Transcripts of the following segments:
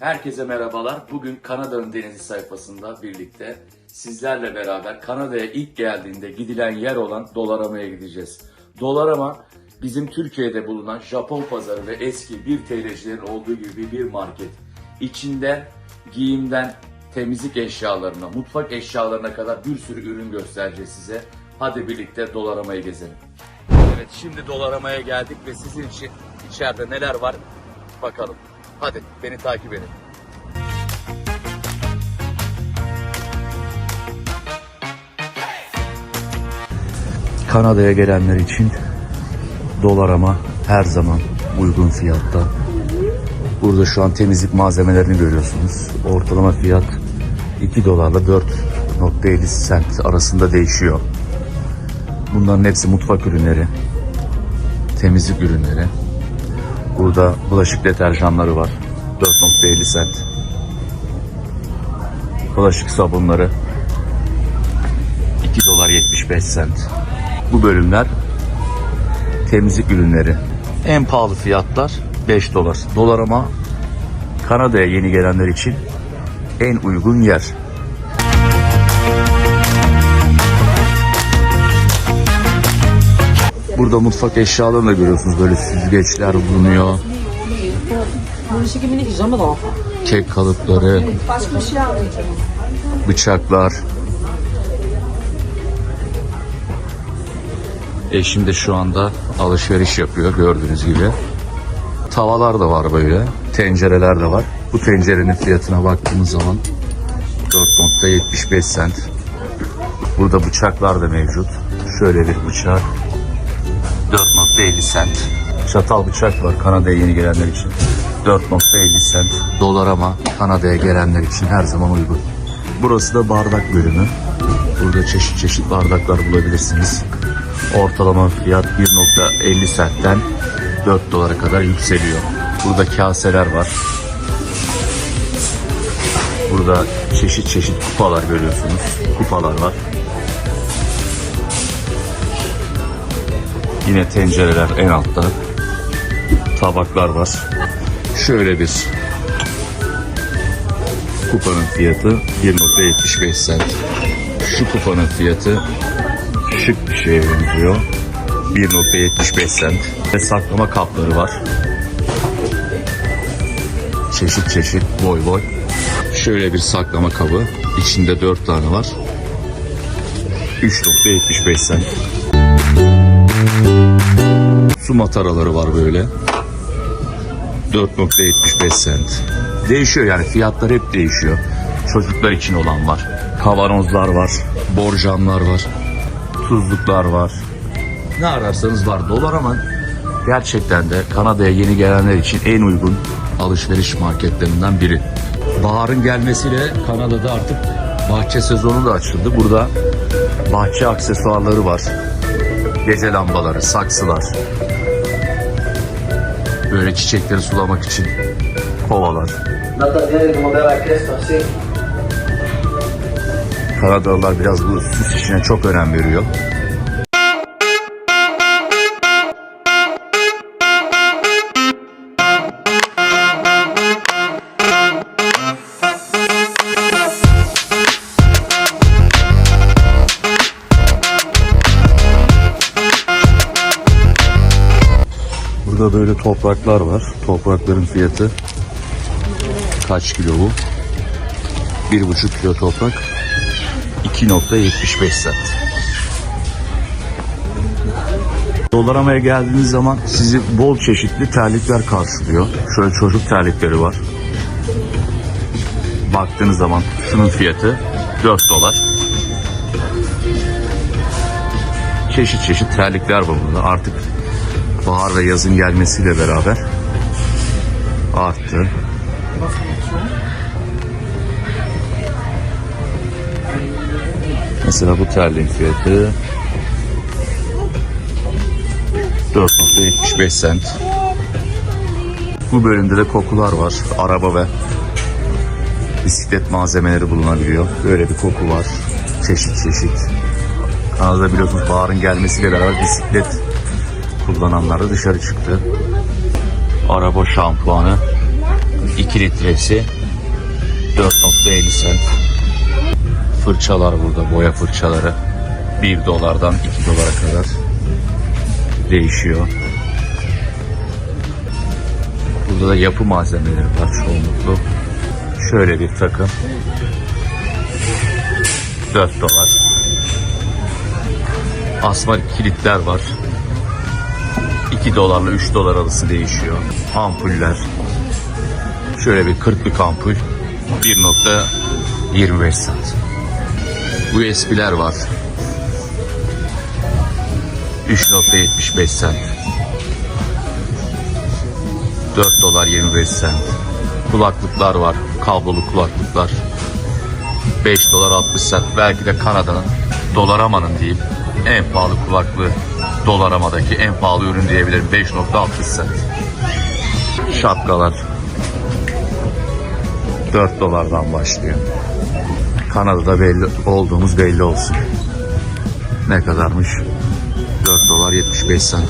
Herkese merhabalar. Bugün Kanada'nın denizi sayfasında birlikte sizlerle beraber Kanada'ya ilk geldiğinde gidilen yer olan Dolarama'ya gideceğiz. Dolarama bizim Türkiye'de bulunan Japon pazarı ve eski bir TL'cilerin olduğu gibi bir market. İçinde giyimden temizlik eşyalarına, mutfak eşyalarına kadar bir sürü ürün göstereceğiz size. Hadi birlikte Dolarama'yı gezelim. Evet şimdi Dolarama'ya geldik ve sizin için içeride neler var bakalım. Hadi beni takip edin. Kanada'ya gelenler için dolar ama her zaman uygun fiyatta. Burada şu an temizlik malzemelerini görüyorsunuz. Ortalama fiyat 2 dolarla 4.50 cent arasında değişiyor. Bunların hepsi mutfak ürünleri, temizlik ürünleri. Burada bulaşık deterjanları var. 4.50 cent. Bulaşık sabunları 2 dolar 75 cent. Bu bölümler temizlik ürünleri. En pahalı fiyatlar 5 dolar. Dolar ama Kanada'ya yeni gelenler için en uygun yer. Burada mutfak eşyalarını da görüyorsunuz. Böyle süzgeçler bulunuyor. Kek kalıpları, şey bıçaklar. Eşim de şu anda alışveriş yapıyor gördüğünüz gibi. Tavalar da var böyle, tencereler de var. Bu tencerenin fiyatına baktığımız zaman 4.75 cent. Burada bıçaklar da mevcut. Şöyle bir bıçak 4.50 cent. Çatal bıçak var Kanada'ya yeni gelenler için. 4.50 cent. Dolar ama Kanada'ya gelenler için her zaman uygun. Burası da bardak bölümü. Burada çeşit çeşit bardaklar bulabilirsiniz. Ortalama fiyat 1.50 centten 4 dolara kadar yükseliyor. Burada kaseler var. Burada çeşit çeşit kupalar görüyorsunuz. Kupalar var. Yine tencereler en altta. Tabaklar var. Şöyle bir kupanın fiyatı 1.75 cent. Şu kupanın fiyatı şık bir şeye benziyor. 1.75 cent. Ve saklama kapları var. Çeşit çeşit boy boy. Şöyle bir saklama kabı. İçinde 4 tane var. 3.75 cent. Su mataraları var böyle. 4.75 cent. Değişiyor yani fiyatlar hep değişiyor. Çocuklar için olan var. Kavanozlar var. Borcamlar var. Tuzluklar var. Ne ararsanız var. Dolar ama gerçekten de Kanada'ya yeni gelenler için en uygun alışveriş marketlerinden biri. Baharın gelmesiyle Kanada'da artık bahçe sezonu da açıldı. Burada bahçe aksesuarları var. Gece lambaları, saksılar. Böyle çiçekleri sulamak için kovalar. Kanadalılar biraz bu süs işine çok önem veriyor. Burada böyle topraklar var. Toprakların fiyatı kaç kilo bu? Bir buçuk kilo toprak 2.75 cent. Dolaramaya geldiğiniz zaman sizi bol çeşitli terlikler karşılıyor. Şöyle çocuk terlikleri var. Baktığınız zaman şunun fiyatı 4 dolar. Çeşit çeşit terlikler var burada. Artık bahar ve yazın gelmesiyle beraber arttı. Mesela bu terliğin fiyatı 4.75 cent. Bu bölümde de kokular var. Araba ve bisiklet malzemeleri bulunabiliyor. Böyle bir koku var. Çeşit çeşit. Kanada biliyorsunuz baharın gelmesiyle beraber bisiklet kullananlar da dışarı çıktı. Araba şampuanı 2 litresi 4.50 cent. Fırçalar burada, boya fırçaları. 1 dolardan 2 dolara kadar değişiyor. Burada da yapı malzemeleri var çoğunluklu. Şöyle bir takım. 4 dolar. Asma kilitler var. 2 dolarla 3 dolar arası değişiyor. Ampuller. Şöyle bir 40'lık ampul. 1.25 cent. USB'ler var. 3.75 cent. 4 dolar 25 cent. Kulaklıklar var. Kablolu kulaklıklar. 5 dolar 60 cent. Belki de Kanada'nın dolaramanın diyeyim en pahalı kulaklığı dolaramadaki en pahalı ürün diyebilirim. 5.60 cent. Şapkalar 4 dolardan başlıyor. Kanada'da belli olduğumuz belli olsun. Ne kadarmış? 4 dolar 75 cent.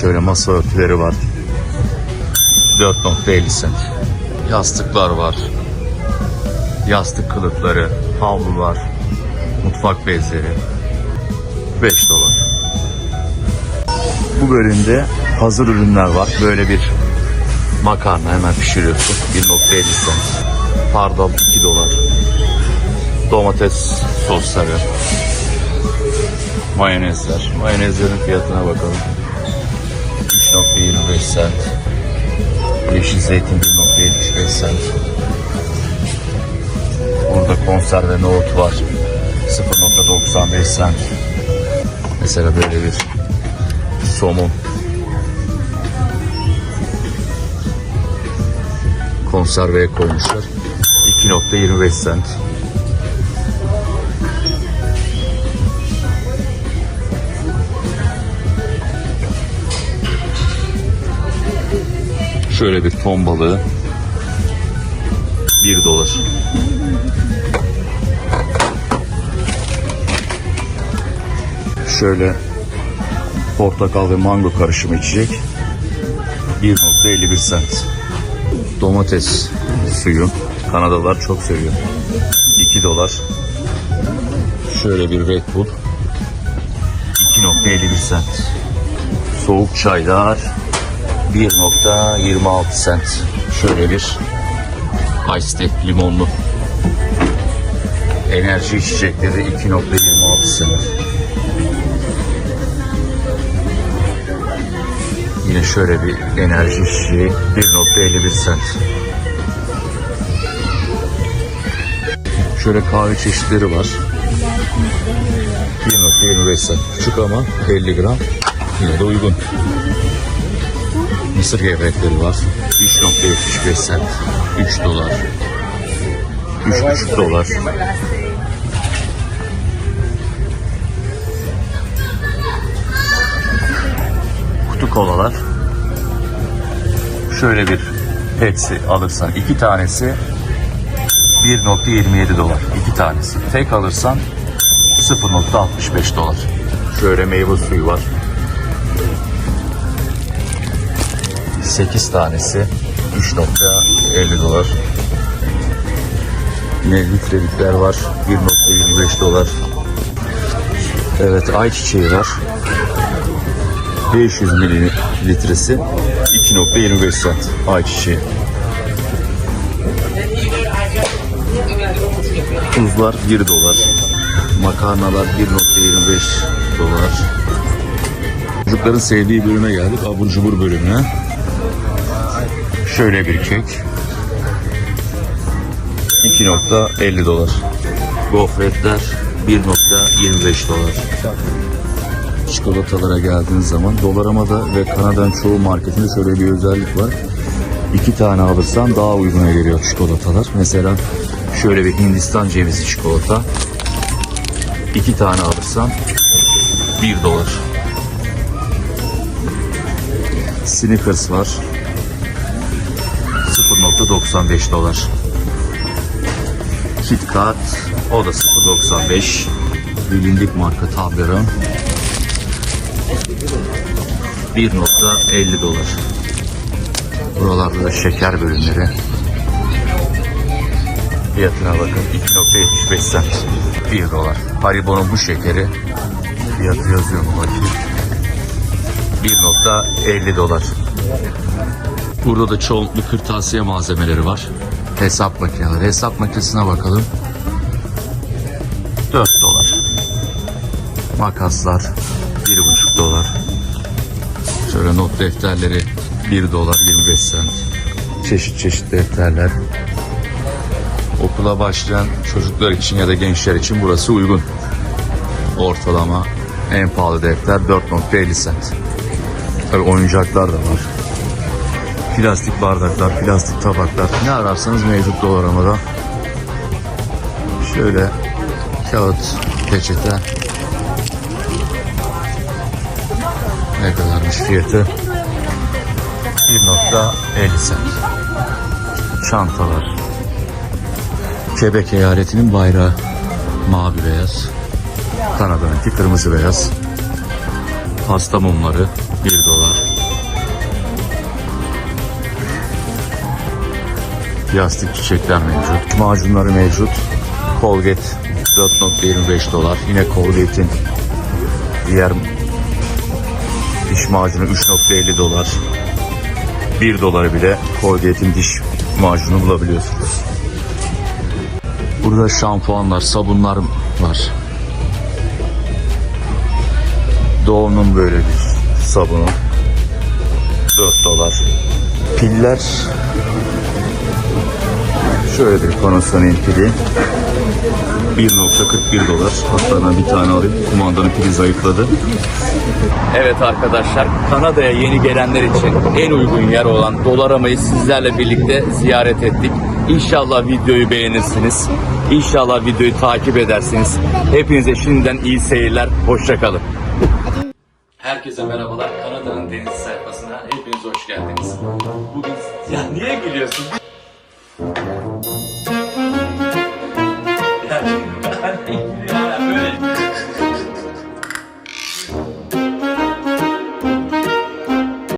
Şöyle masa örtüleri var. 4.50 cent. Yastıklar var. Yastık kılıfları, havlular, mutfak bezleri. 5 dolar. Bu bölümde hazır ürünler var. Böyle bir makarna hemen pişiriyorsun. 1.50 cent. Pardon 2 dolar. Domates sosları. Mayonezler. Mayonezlerin fiyatına bakalım. 3.25 cent. Yeşil zeytin 1.75 cent. Burada konserve nohut var. 0.95 cent. Mesela böyle bir somun. Konserveye koymuşlar. 2.25 cent. Şöyle bir ton balığı 1 dolar. Şöyle portakal ve mango karışımı içecek 1.51 cent. Domates suyu Kanadalılar çok seviyor. 2 dolar. Şöyle bir Red Bull 2.51 cent. Soğuk çaylar 1.26 cent. Şöyle bir Ice tea limonlu. Enerji içecekleri 2.26 cent. Yine şöyle bir enerji içeceği 1.51 cent. Şöyle kahve çeşitleri var. 1.25 cent. Küçük ama 50 gram. Yine de uygun. Mısır gevrekleri var. 3.75 cent. 3 dolar. 3.5 dolar. Kolalar. Şöyle bir Pepsi alırsan iki tanesi 1.27 dolar. iki tanesi. Tek alırsan 0.65 dolar. Şöyle meyve suyu var. 8 tanesi 3.50 dolar. Yine litrelikler var 1.25 dolar. Evet ayçiçeği var. 500 mililitresi 2.25 cent ayçiçeği. Tuzlar 1 dolar. Makarnalar 1.25 dolar. Çocukların sevdiği bölüme geldik. Abur cubur bölümüne. Şöyle bir kek. 2.50 dolar. Gofretler 1.25 dolar. Çikolatalara geldiğiniz zaman Dolarama'da ve Kanada'nın çoğu marketinde şöyle bir özellik var. İki tane alırsan daha uyguna geliyor çikolatalar. Mesela şöyle bir Hindistan cevizi çikolata. İki tane alırsan 1 dolar. Snickers var. 0.95 dolar. KitKat o da 0.95. Bilindik marka Toblerone 1.50 dolar. Buralarda da şeker bölümleri. Fiyatına bakın 2.75 cent. 1 dolar. Haribo'nun bu şekeri fiyatı yazıyor mu bakayım. 1.50 dolar. Burada da çoğunluklu kırtasiye malzemeleri var. Hesap makineleri. Hesap makinesine bakalım. 4 dolar. Makaslar 1,5 dolar. Şöyle not defterleri 1 dolar 25 cent. Çeşit çeşit defterler. Okula başlayan çocuklar için ya da gençler için burası uygun. Ortalama en pahalı defter 4.50 cent. Tabii oyuncaklar da var. Plastik bardaklar, plastik tabaklar. Ne ararsanız mevcut dolaramada. Şöyle kağıt, peçete. Ne kadarmış fiyatı? 1.50 cent. Çantalar. Quebec eyaletinin bayrağı. Mavi beyaz. Kanada'nınki kırmızı beyaz. Pasta mumları 1 dolar. Plastik çiçekler mevcut. Macunları mevcut. Colgate 4.25 dolar. Yine Colgate'in diğer diş macunu 3.50 dolar. 1 dolara bile Colgate'in diş macunu bulabiliyorsunuz. Burada şampuanlar, sabunlar var. Doğu'nun böyle bir sabunu. 4 dolar. Piller şöyle bir Panasonic pili. 1.41 dolar. Hatta ben bir tane alayım. Kumandanın pili zayıfladı. Evet arkadaşlar, Kanada'ya yeni gelenler için en uygun yer olan Dolarama'yı sizlerle birlikte ziyaret ettik. İnşallah videoyu beğenirsiniz. İnşallah videoyu takip edersiniz. Hepinize şimdiden iyi seyirler. Hoşçakalın. Herkese merhabalar. Kanada'nın deniz sayfasına hepiniz hoş geldiniz. Bugün ya niye gülüyorsun?